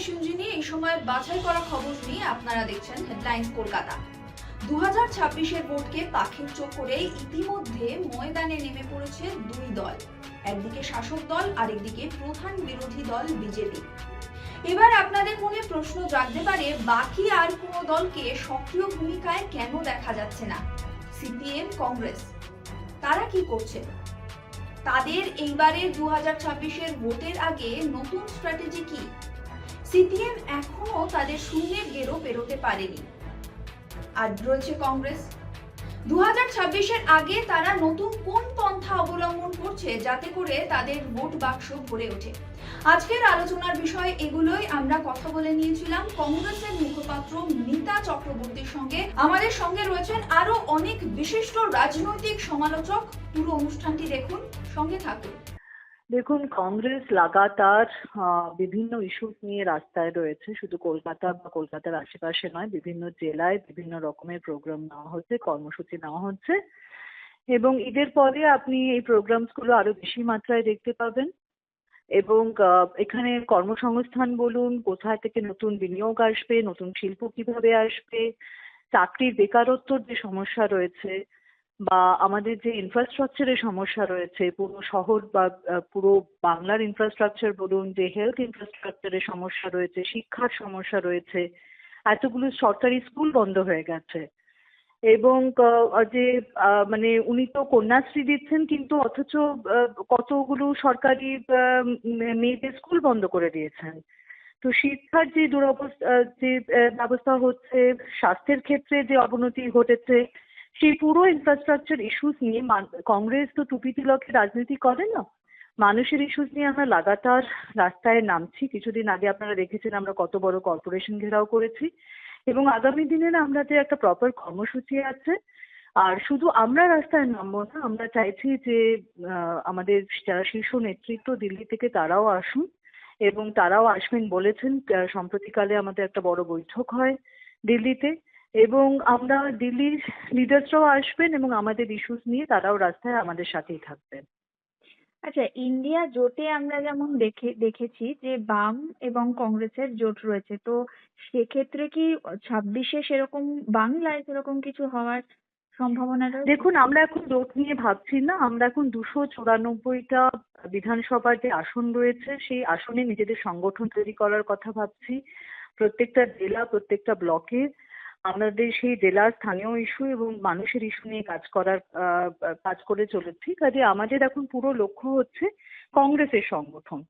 এই সময় বাছাই করা খবর নিয়ে আপনারা দেখছেন কলকাতা। দু হাজার ভোটকে পাখির চোখ করে ইতিমধ্যে ময়দানে নেমে পড়েছে দুই দল। একদিকে শাসক দল, আরেকদিকে প্রধান বিরোধী দল বিজেপি। এবার আপনাদের মনে প্রশ্ন জাগতে পারে, বাকি আর কোনো দলকে সক্রিয় ভূমিকায় কেন দেখা যাচ্ছে না? CPM, Congress. তারা কি করছে? তাদের এইবারের দু হাজার ভোটের আগে নতুন স্ট্র্যাটেজি কি? সিপিএম এখনও তাদের শূন্যের গেরো পেরোতে পারেনি। আর রয়েছে কংগ্রেস। দু হাজার আগে তারা নতুন কোন পন্থা অবলম্বন করছে যাতে করে তাদের ভোট বাক্স ভরে ওঠে। আজকের আলোচনার বিষয় এগুলোই। আমরা কথা বলে নিয়েছিলাম কংগ্রেসের মুখপাত্র মিতা চক্রবর্তীর সঙ্গে। আমাদের সঙ্গে রয়েছেন আরও অনেক বিশিষ্ট রাজনৈতিক সমালোচক। পুরো অনুষ্ঠানটি দেখুন, সঙ্গে থাকুন। দেখুন, কংগ্রেস লাগাতার বিভিন্ন ইস্যু নিয়ে রাস্তায় রয়েছে। শুধু কলকাতা বা কলকাতার আশেপাশে নয়, বিভিন্ন জেলায় বিভিন্ন রকমের প্রোগ্রাম নেওয়া হচ্ছে, কর্মসূচি নেওয়া হচ্ছে। এবং ঈদের পরে আপনি এই প্রোগ্রামসগুলো আরও বেশি মাত্রায় দেখতে পাবেন। এবং এখানে কর্মসংস্থান বলুন, কোথায় থেকে নতুন বিনিয়োগ আসবে, নতুন শিল্প কীভাবে আসবে, চাকরির বেকারত্বর যে সমস্যা রয়েছে বা আমাদের যে ইনফ্রাস্ট্রাকচারের সমস্যা রয়েছে, পুরো শহর বা পুরো বাংলার ইনফ্রাস্ট্রাকচার বলুন, যে হেলথ ইনফ্রাস্ট্রাকচারের সমস্যা রয়েছে, শিক্ষার সমস্যা রয়েছে, এতগুলো সরকারি স্কুল বন্ধ হয়ে গেছে। এবং যে মানে উনি তো কন্যাশ্রী দিচ্ছেন কিন্তু অথচ কতগুলো সরকারি মেয়েদের স্কুল বন্ধ করে দিয়েছেন। তো শিক্ষার যে দুরবস্থা, যে ব্যবস্থা হচ্ছে, স্বাস্থ্যের ক্ষেত্রে যে অবনতি ঘটেছে সেই পুরো ইনফ্রাস্ট্রাকচার ইস্যুস নিয়ে কংগ্রেস তো টুপি তিলকে রাজনীতি করে না। মানুষের ইস্যুস নিয়ে আমরা লাগাতার রাস্তায় নামছি। কিছুদিন আগে আপনারা দেখেছেন আমরা কত বড় কর্পোরেশন ঘেরাও করেছি। এবং আগামী দিনে না আমাদের একটা প্রপার কর্মসূচি আছে, আর শুধু আমরা রাস্তায় নামবো না, আমরা চাইছি যে আমাদের যারা শীর্ষ নেতৃত্ব দিল্লি থেকে তারাও আসুন এবং তারাও আসবেন বলেছেন সম্প্রতিকালে আমাদের একটা বড় বৈঠক হয় দিল্লিতে। এবং আমরা দিল্লির লিডার্সরাও আসবেন এবং আমাদের ইস্যুস নিয়ে তারাও রাস্তায় আমাদের সাথেই থাকবেন। আচ্ছা ইন্ডিয়া জোটে আমরা যেমন দেখে দেখেছি যে বাম এবং কংগ্রেসের জোট রয়েছে তো সেক্ষেত্রে কি ছাব্বিশে সেরকম বাংলায় সেরকম কিছু হওয়ার সম্ভাবনা রয়েছে? দেখুন আমরা এখন জোট নিয়ে ভাবছি না আমরা এখন দুশো চুরানব্বইটা বিধানসভার যে আসন রয়েছে সেই আসনে নিজেদের সংগঠন তৈরি করার কথা ভাবছি। প্রত্যেকটা জেলা প্রত্যেকটা ব্লকে আমাদের সেই জেলার স্থানীয় ইস্যু এবং মানুষের ইস্যু নিয়ে কাজ করার কাজ করে চলেছি। কাজে আমাদের এখন পুরো লক্ষ্য হচ্ছে কংগ্রেসের সংগঠন।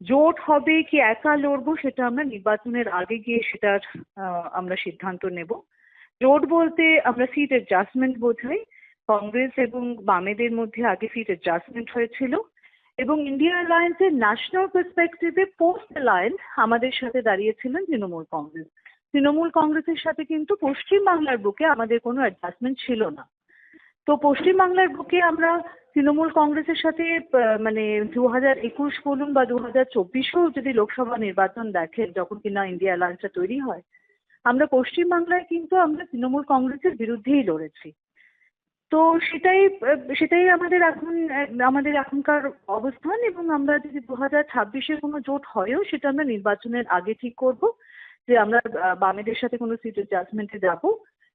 জোট হবে কি একা লড়বো সেটা আমরা নির্বাচনের আগে গিয়ে সেটার আমরা সিদ্ধান্ত নেব। জোট বলতে আমরা সিট অ্যাডজাস্টমেন্ট বোঝাই। কংগ্রেস এবং বামেদের মধ্যে আগে সিট অ্যাডজাস্টমেন্ট হয়েছিল এবং ইন্ডিয়া অ্যালায়েন্সের ন্যাশনাল পার্সপেক্টিভে পোস্ট অ্যালায়েন্স আমাদের সাথে দাঁড়িয়েছিলেন তৃণমূল কংগ্রেস। তৃণমূল কংগ্রেসের সাথে কিন্তু পশ্চিম বাংলার বুকে আমাদের কোনো অ্যাডজাস্টমেন্ট ছিল না। তো পশ্চিম বাংলার বুকে আমরা তৃণমূল কংগ্রেসের সাথে মানে দু হাজার একুশ বলুন বা দু হাজার চব্বিশেও যদি লোকসভা নির্বাচন দেখেন, যখন কিনা ইন্ডিয়া অ্যালায়েন্সটা তৈরি হয়, আমরা পশ্চিম বাংলায় কিন্তু আমরা তৃণমূল কংগ্রেসের বিরুদ্ধেই লড়েছি। তো সেটাই সেটাই আমাদের এখন, আমাদের এখনকার অবস্থান এবং আমরা যদি দু হাজার ছাব্বিশে কোনো জোট হয়ও, সেটা আমরা নির্বাচনের আগে ঠিক করব। যে আমরা বামেদের সাথে কোনো সিট অ্যাডজাস্টমেন্টে যাব,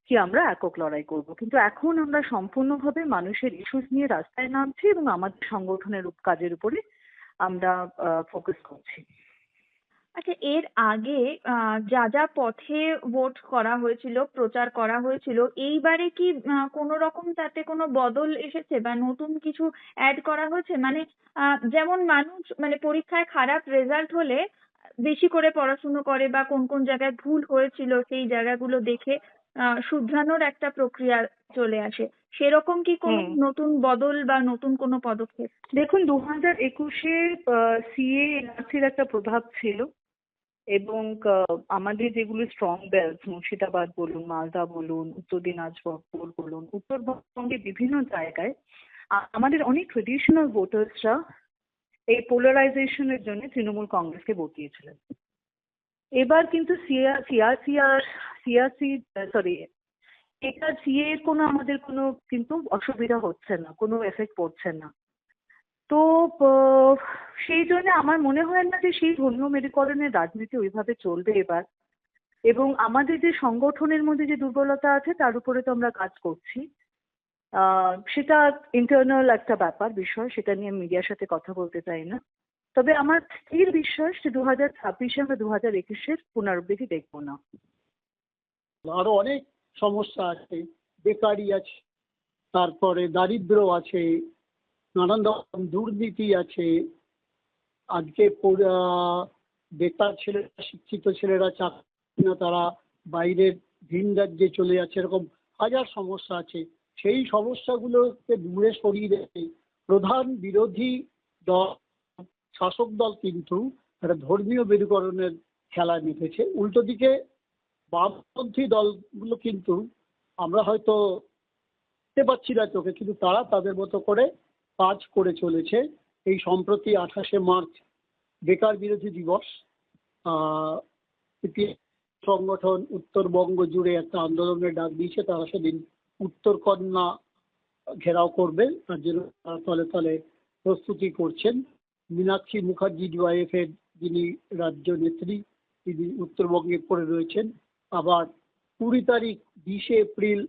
কি আমরা একক লড়াই করব। কিন্তু এখন আমরা সম্পূর্ণভাবে মানুষের ইস্যুস নিয়ে রাস্তায় নামছি এবং আমাদের সংগঠনের কাজের উপরে আমরা ফোকাস করছি। আচ্ছা এর আগে যা যা পথে ভোট করা হয়েছিল, প্রচার করা হয়েছিল, এইবারে কি কোনো রকম তাতে কোনো বদল এসেছে বা নতুন কিছু অ্যাড করা হয়েছে? মানে যেমন মানুষ মানে পরীক্ষায় খারাপ রেজাল্ট হলে বেশি করে পড়াশুনো করে বা কোন কোন জায়গায় ভুল হয়েছিল সেই জায়গাগুলো দেখে আহ, শুধরানোর একটা প্রক্রিয়া চলে আসে সেরকম কি কোনো। নতুন বদল বা নতুন কোনো পদক্ষেপ দেখুন দু হাজার একুশে সিএ এনআরসির একটা প্রভাব ছিল এবং আহ, আমাদের যেগুলো স্ট্রং বেল্ট মুর্শিদাবাদ বলুন মালদা বলুন উত্তর দিনাজপুর বলুন উত্তরবঙ্গে বিভিন্ন জায়গায় আমাদের অনেক ট্রেডিশনাল ভোটার্সরা এই পোলারাইজেশনের জন্য তৃণমূল কংগ্রেসকে ভোট দিয়েছিলেন। এবার কিন্তু সিআরসি আর সিআরসি সরি এটা এর কোনো আমাদের কোনো কিন্তু অসুবিধা হচ্ছে না, কোনো এফেক্ট পড়ছে না। তো সেই জন্য আমার মনে হয় না যে সেই ধর্মীয় মেরুকরণের রাজনীতি ওইভাবে চলবে এবার। এবং আমাদের যে সংগঠনের মধ্যে যে দুর্বলতা আছে, তার উপরে তো আমরা কাজ করছি। সেটা ইন্টারনাল একটা ব্যাপার, বিষয়, সেটা নিয়ে মিডিয়ার সাথে কথা বলতে চাই না। তবে আমার স্থির বিশ্বাস যে দু হাজার ছাব্বিশে আমরা দু হাজার একুশের পুনরাবৃত্তি দেখব না। আরও অনেক সমস্যা আছে, বেকারি আছে, তারপরে দারিদ্র আছে, নানান রকম দুর্নীতি আছে। আজকে বেকার ছেলেরা, শিক্ষিত ছেলেরা, চাকরি না তারা বাইরের ভিন রাজ্যে চলে যাচ্ছে, এরকম হাজার সমস্যা আছে। সেই সমস্যাগুলোকে দূরে সরিয়ে রেখে প্রধান বিরোধী দল, শাসক দল কিন্তু একটা ধর্মীয় মেরুকরণের খেলায় মেতেছে উল্টো দিকে বামপন্থী দলগুলো কিন্তু আমরা হয়তো দেখতে পাচ্ছি না চোখে, কিন্তু তারা তাদের মতো করে কাজ করে চলেছে। এই সম্প্রতি আঠাশে মার্চ বেকার বিরোধী দিবস সংগঠন উত্তরবঙ্গ জুড়ে একটা আন্দোলনের ডাক দিয়েছে, তারা সেদিন উত্তরকন্যা ঘেরাও করবে তার জন্য তারা তলে তলে প্রস্তুতি করছেন। মীনাক্ষী মুখার্জি ডিওয়াইএফ এর যিনি রাজ্য নেত্রী, তিনি উত্তরবঙ্গে পড়ে রয়েছেন। আবার কুড়ি তারিখ বিশে এপ্রিল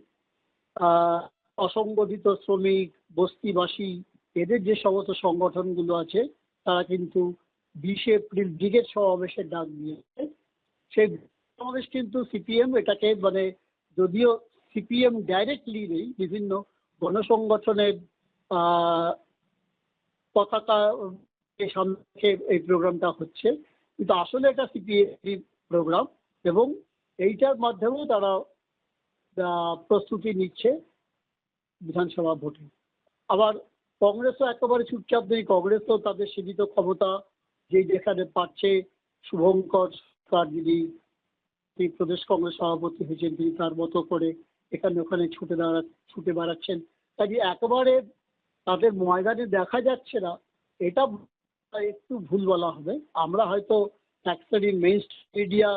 অসংগঠিত শ্রমিক, বস্তিবাসী, এদের যে সমস্ত সংগঠনগুলো আছে, তারা কিন্তু বিশে এপ্রিল ব্রিগেড সমাবেশের ডাক দিয়েছে। সেই সমাবেশ কিন্তু সিপিএম এটাকে মানে যদিও সিপিএম ডাইরেক্টলি নেই, বিভিন্ন গণসংগঠনের পতাকা সামনে এই প্রোগ্রামটা হচ্ছে। কিন্তু আসলে এটা সিপিএম প্রোগ্রাম এবং এইটার মাধ্যমেও তারা প্রস্তুতি নিচ্ছে বিধানসভা ভোটে। আবার কংগ্রেসও একেবারে চুপচাপ নেই, কংগ্রেসও তাদের সীমিত ক্ষমতা যে যেখানে পাচ্ছে, শুভঙ্কর সরকার যিনি প্রদেশ কংগ্রেস সভাপতি হয়েছেন, তিনি তার মতো করে এখানে ওখানে ছুটে দাঁড়া, ছুটে বেড়াচ্ছেন। কাজে একেবারে তাদের ময়দানে দেখা যাচ্ছে না। এটা একটু ভুল বলা হবে। আমরা হয়তো এক মেইন মিডিয়া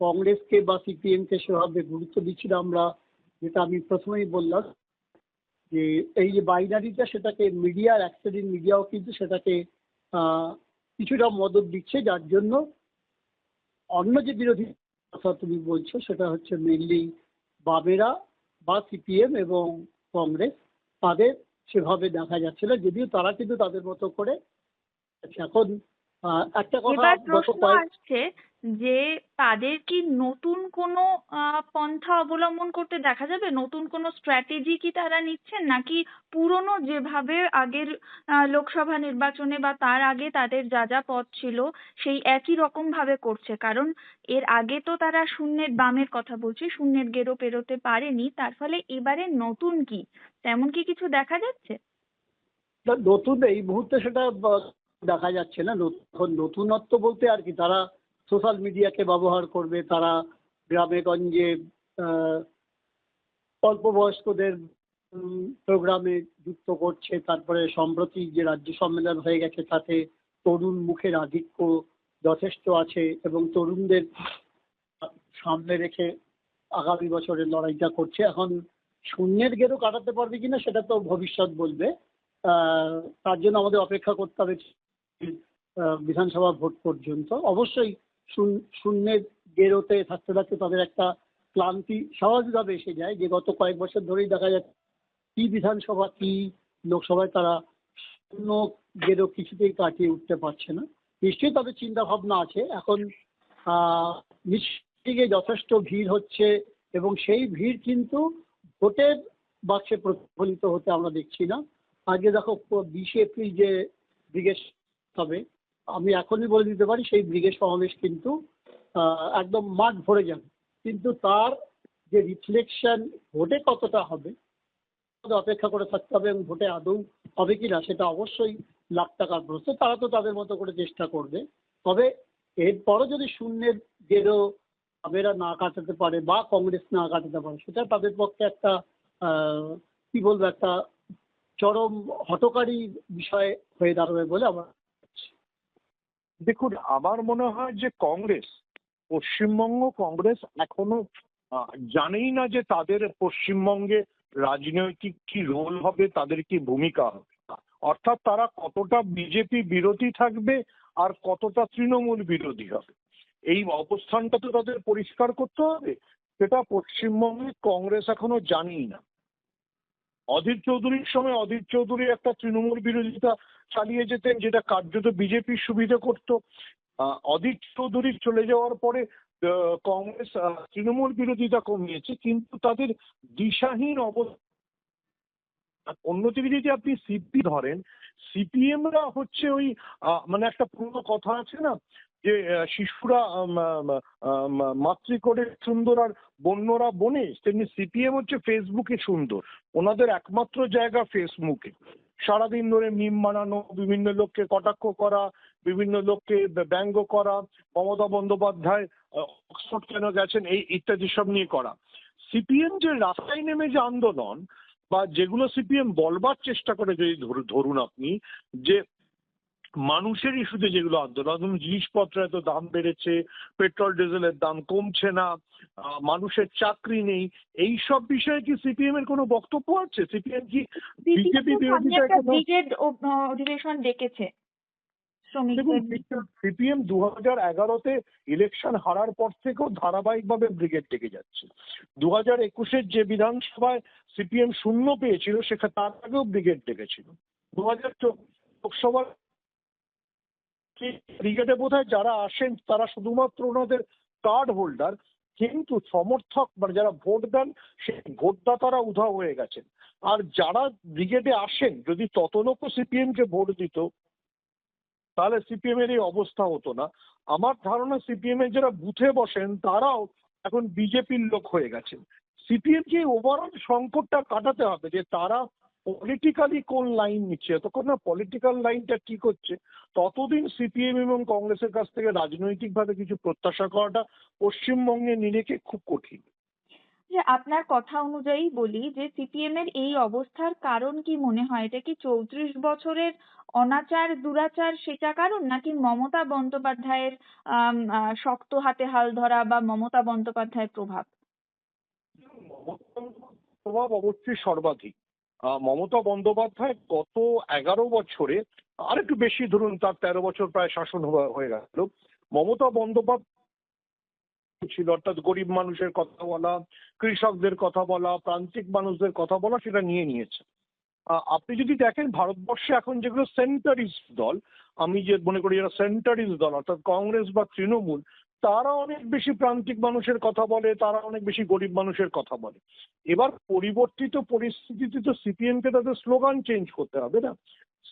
কংগ্রেসকে বা সিপিএমকে সেভাবে গুরুত্ব দিচ্ছি না আমরা। যেটা আমি প্রথমেই বললাম, যে এই যে বাইনারিটা সেটাকে মিডিয়ার এক মিডিয়াও কিন্তু সেটাকে কিছুটা মদত দিচ্ছে। যার জন্য অন্য যে বিরোধী কথা তুমি বলছো, সেটা হচ্ছে মেনলি বামেরা বা সিপিএম এবং কংগ্রেস, তাদের সেভাবে দেখা যাচ্ছে না যদিও তারা কিন্তু তাদের মতো করে এখন একটা কথা এবার প্রশ্ন আসছে যে তাদের কি নতুন কোনো পন্থা অবলম্বন করতে দেখা যাবে? নতুন কোনো স্ট্র্যাটেজি কি তারা নিচ্ছেন? নাকি পুরনো যেভাবে আগের লোকসভা নির্বাচনে বা তার আগে তাদের যা যা পদ ছিল সেই একই রকম ভাবে করছে? কারণ এর আগে তো তারা শূন্যের বামের কথা বলছি শূন্যের গেরো পেরোতে পারেনি তার ফলে এবারে নতুন কি? তেমন কি কিছু দেখা যাচ্ছে? নতুন এই মুহূর্তে সেটা দেখা যাচ্ছে না। এখন নতুনত্ব বলতে আর কি, তারা সোশ্যাল মিডিয়াকে ব্যবহার করবে, তারা গ্রামে গঞ্জে অল্প বয়স্কদের প্রোগ্রামে যুক্ত করছে। তারপরে সম্প্রতি যে রাজ্য সম্মেলন হয়ে গেছে, তাতে তরুণ মুখের আধিক্য যথেষ্ট আছে এবং তরুণদের সামনে রেখে আগামী বছরের লড়াইটা করছে। এখন শূন্যের গেরো কাটাতে পারবে কিনা, সেটা তো ভবিষ্যৎ বলবে। তার জন্য আমাদের অপেক্ষা করতে হবে বিধানসভা ভোট পর্যন্ত। অবশ্যই শূন্য- শূন্যের গেরোতে থাকতে থাকতে তাদের একটা ক্লান্তি স্বাভাবিকভাবে এসে যায় যে গত কয়েক বছর ধরেই দেখা যাচ্ছে কি বিধানসভা, কি লোকসভায় তারা শূন্য গেরো কিছুতেই কাটিয়ে উঠতে পারছে না। নিশ্চয়ই তাদের চিন্তা ভাবনা আছে। এখন মিছিলে যথেষ্ট ভিড় হচ্ছে এবং সেই ভিড় কিন্তু ভোটের বাক্সে প্রতিফলিত হতে আমরা দেখছি না। আজকে দেখো বিশে এপ্রিল যে ব্রিগেড হবে আমি এখনই বলে দিতে পারি, সেই ব্রিগেড সমাবেশ কিন্তু একদম মাঠ ভরে যাবে। কিন্তু তার যে রিফ্লেকশন ভোটে কতটা হবে অপেক্ষা করে থাকতে হবে এবং ভোটে আদৌ হবে কিনা, সেটা অবশ্যই লাখ টাকার প্রশ্ন। তারা তো তাদের মতো করে চেষ্টা করবে। তবে এরপরও যদি শূন্যের গেরো আমেরা না কাটাতে পারে বা কংগ্রেস না কাটাতে পারে, সেটা তাদের পক্ষে একটা কি বলব, একটা চরম হটকারী বিষয় হয়ে দাঁড়াবে বলে আমার দেখুন, আমার মনে হয় যে কংগ্রেস, পশ্চিমবঙ্গ কংগ্রেস এখনও জানেই না যে তাদের পশ্চিমবঙ্গে রাজনৈতিক কি রোল হবে, তাদের কি ভূমিকা হবে। অর্থাৎ তারা কতটা বিজেপি বিরোধী থাকবে আর কতটা তৃণমূল বিরোধী হবে। এই অবস্থানটা তো তাদের পরিষ্কার করতে হবে। সেটা পশ্চিমবঙ্গে কংগ্রেস এখনও জানেই না। অধীর চৌধুরীর সময় অধীর চৌধুরী একটা তৃণমূল বিরোধিতা চালিয়ে যেতেন, যেটা কার্যত বিজেপির সুবিধা করত। অধীর চৌধুরী চলে যাওয়ার পরে কংগ্রেস তৃণমূল বিরোধিতা কমিয়েছে, কিন্তু তাদের দিশাহীন অবস্থা অন্যদিকে যদি আপনি সিপি ধরেন, সিপিএমরা হচ্ছে ওই মানে একটা পুরনো কথা আছে না যে শিশুরা মাতৃকোড়ে সুন্দর আর বন্যরা বনে, তেমনি সিপিএম হচ্ছে ফেসবুকে সুন্দর। ওনাদের একমাত্র জায়গা ফেসবুকে। সারাদিন ধরে মিম বানানো, বিভিন্ন লোককে কটাক্ষ করা, বিভিন্ন লোককে ব্যঙ্গ করা, মমতা বন্দ্যোপাধ্যায় অক্সফোর্ড কেন গেছেন, এই ইত্যাদি সব নিয়ে করা। সিপিএম যে রাস্তায় নেমে যে আন্দোলন, বা যেগুলো সিপিএম বলবার চেষ্টা করে, যদি ধরু- ধরুন আপনি, যে মানুষের ইস্যুতে যেগুলো আন্দোলন ধরুন জিনিসপত্রের এত দাম বেড়েছে পেট্রোল ডিজেলের দাম কমছে না মানুষের চাকরি নেই এই সব বিষয়ে কি সিপিএম এর কোনো বক্তব্য আছে? সিপিএম কি বিজেপি ব্রিগেড অধিবেশন ডেকেছে সিপিএম দু হাজার এগারোতে ইলেকশন হারার পর থেকেও ধারাবাহিকভাবে ব্রিগেড ডেকে যাচ্ছে। দু হাজার একুশের যে বিধানসভায় সিপিএম শূন্য পেয়েছিল সেখানে তার আগেও ব্রিগেড ডেকেছিল। দু হাজার লোকসভার ব্রিগেডে বোধ যারা আসেন, তারা শুধুমাত্র ওনাদের কার্ড হোল্ডার কিন্তু সমর্থক মানে যারা ভোট দেন, সেই ভোটদাতারা উধাও হয়ে গেছেন। আর যারা ব্রিগেডে আসেন, যদি তত লোকও সিপিএম কে ভোট দিত, তাহলে সিপিএম এর এই অবস্থা হতো না। আমার ধারণা সিপিএম এর যারা বুথে বসেন, তারাও এখন বিজেপির লোক হয়ে গেছেন। সিপিএম কে ওভারঅল সংকটটা কাটাতে হবে যে তারা পলিটিক্যালি কোন লাইন নিচ্ছে? যতক্ষণ না পলিটিক্যাল লাইনটা ঠিক হচ্ছে। ততদিন সিপিএম এবং কংগ্রেসের কাছ থেকে রাজনৈতিকভাবে কিছু প্রত্যাশা করাটা পশ্চিমবঙ্গে নিরেকে খুব কঠিন। যে আপনার কথা অনুযায়ী বলি যে সিপিএম এর এই অবস্থার কারণ কি মনে হয়? এটা কি চৌত্রিশ বছরের অনাচার দুরাচার সেটা কারণ? নাকি মমতা বন্দ্যোপাধ্যায়ের শক্ত হাতে হাল ধরা বা মমতা বন্দ্যোপাধ্যায়ের প্রভাব? প্রভাব অবশ্যই সর্বাধিক। মমতা বন্দ্যোপাধ্যায় গত এগারো বছরে, আর একটু বেশি ধরুন, তার তেরো বছর প্রায় শাসন হয়ে গেল। মমতা বন্দ্যোপাধ্যায় ছিল, অর্থাৎ গরিব মানুষের কথা বলা, কৃষকদের কথা বলা, প্রান্তিক মানুষদের কথা বলা, সেটা নিয়ে নিয়েছে। আপনি যদি দেখেন, ভারতবর্ষে এখন যেগুলো সেন্টারিস্ট দল, আমি যে মনে করি যারা সেন্টারিস্ট দল, অর্থাৎ কংগ্রেস বা তৃণমূল তারা অনেক বেশি প্রান্তিক মানুষের কথা বলে, তারা অনেক বেশি গরিব মানুষের কথা বলে। এবার পরিবর্তিত পরিস্থিতিতে তো সিপিএম কে তাদের স্লোগান চেঞ্জ করতে হবে না।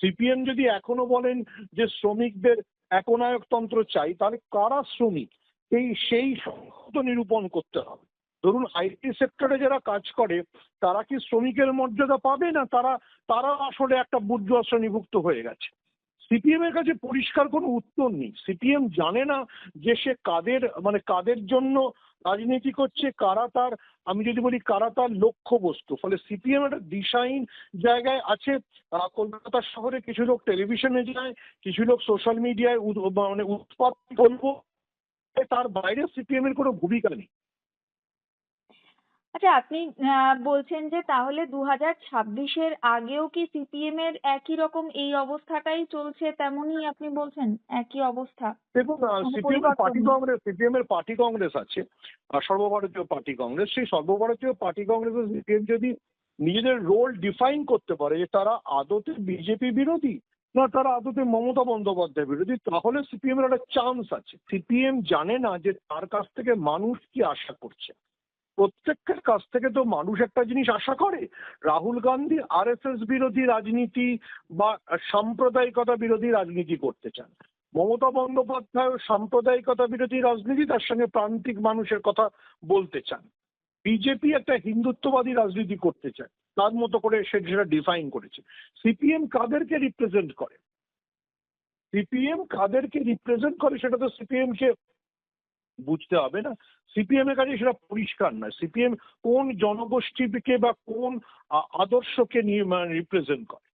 সিপিএম যদি এখনও বলেন যে শ্রমিকদের একনায়কতন্ত্র চাই, তাহলে কারা শ্রমিক? এই সেই সংহত নিরূপণ করতে হবে। ধরুন আইটি সেক্টরে যারা কাজ করে, তারা কি শ্রমিকের মর্যাদা পাবে না? তারা তারা আসলে একটা বুর্জোয়া শ্রেণীভুক্ত হয়ে গেছে। সিপিএম এর কাছে পরিষ্কার কোনো উত্তর নেই। সিপিএম জানে না যে সে কাদের মানে কাদের জন্য রাজনীতি করছে, কারা তার, আমি যদি বলি কারা তার লক্ষ্য বস্তু। ফলে সিপিএম একটা দিশাহীন জায়গায় আছে। কলকাতা শহরে কিছু লোক টেলিভিশনে যায়, কিছু লোক সোশ্যাল মিডিয়ায় মানে উৎপাদ করব তার বাইরে সিপিএম এর কোনো ভূমিকা নেই। আচ্ছা আপনি আহ, বলছেন যে তাহলে দু হাজার ছাব্বিশের আগেও কি সিপিএম এর একই রকম এই অবস্থাটাই চলছে তেমনই আপনি বলছেন? একই অবস্থা? দেখুন কোনো সিপিএম এর পার্টি কংগ্রেস সিপিএম এর পার্টি কংগ্রেস আছে আর সর্বভারতীয় পার্টি কংগ্রেস। সেই সর্বভারতীয় পার্টি কংগ্রেস সিপিএম যদি নিজেদের রোল ডিফাইন করতে পারে যে তারা আদতে বিজেপি বিরোধী না তারা আদতে মমতা বন্দ্যোপাধ্যায় বিরোধী তাহলে সিপিএম এর একটা চান্স আছে। সিপিএম জানে না যে তার কাছ থেকে মানুষ কি আশা করছে। প্রত্যেকের কাছ থেকে তো মানুষ একটা জিনিস আশা করে। রাহুল গান্ধী আরএসএস বিরোধী রাজনীতি বা সাম্প্রদায়িকতা বিরোধী রাজনীতি করতে চান। মমতা বন্দ্যোপাধ্যায় সাম্প্রদায়িকতা বিরোধী রাজনীতি, তার সঙ্গে প্রান্তিক মানুষের কথা বলতে চান। বিজেপি একটা হিন্দুত্ববাদী রাজনীতি করতে চায়। তার মতো করে সে সেটা ডিফাইন করেছে। সিপিএম কাদেরকে রিপ্রেজেন্ট করে? সিপিএম কাদেরকে রিপ্রেজেন্ট করে সেটা তো সিপিএম কে বুঝতে হবে না। সিপিএম এর কাছে সেটা পরিষ্কার নয়। সিপিএম কোন জনগোষ্ঠীকে বা কোন আদর্শকে নিয়ে রিপ্রেজেন্ট করে।